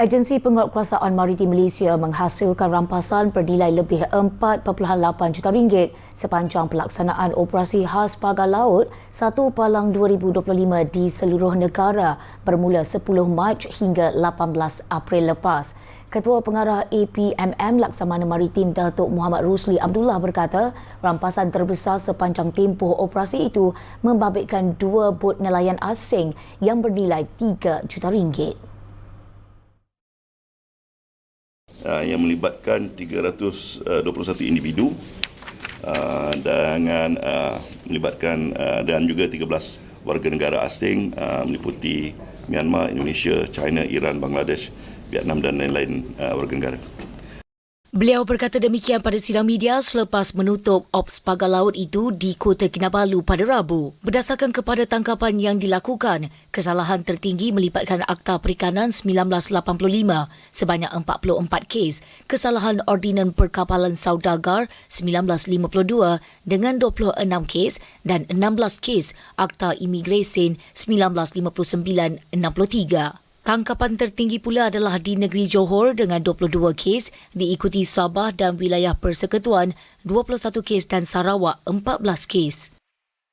Agensi Penguatkuasaan Maritim Malaysia menghasilkan rampasan bernilai lebih 4.8 juta ringgit sepanjang pelaksanaan operasi khas pagar laut 1 Palang 2025 di seluruh negara bermula 10 Mac hingga 18 April lepas. Ketua Pengarah APMM Laksamana Maritim Datuk Muhammad Rusli Abdullah berkata, rampasan terbesar sepanjang tempoh operasi itu membabitkan dua bot nelayan asing yang bernilai 3 juta ringgit. Uh, yang melibatkan 321 individu uh, dengan melibatkan dan juga 13 warga negara asing meliputi Myanmar, Indonesia, China, Iran, Bangladesh, Vietnam dan lain-lain warga negara. Beliau berkata demikian pada sidang media selepas menutup Ops Pagar Laut itu di Kota Kinabalu pada Rabu. Berdasarkan kepada tangkapan yang dilakukan, kesalahan tertinggi melibatkan Akta Perikanan 1985 sebanyak 44 kes, kesalahan Ordinan Perkapalan Saudagar 1952 dengan 26 kes dan 16 kes Akta Imigresen 1959-63. Tangkapan tertinggi pula adalah di negeri Johor dengan 22 kes, diikuti Sabah dan wilayah Persekutuan 21 kes dan Sarawak 14 kes.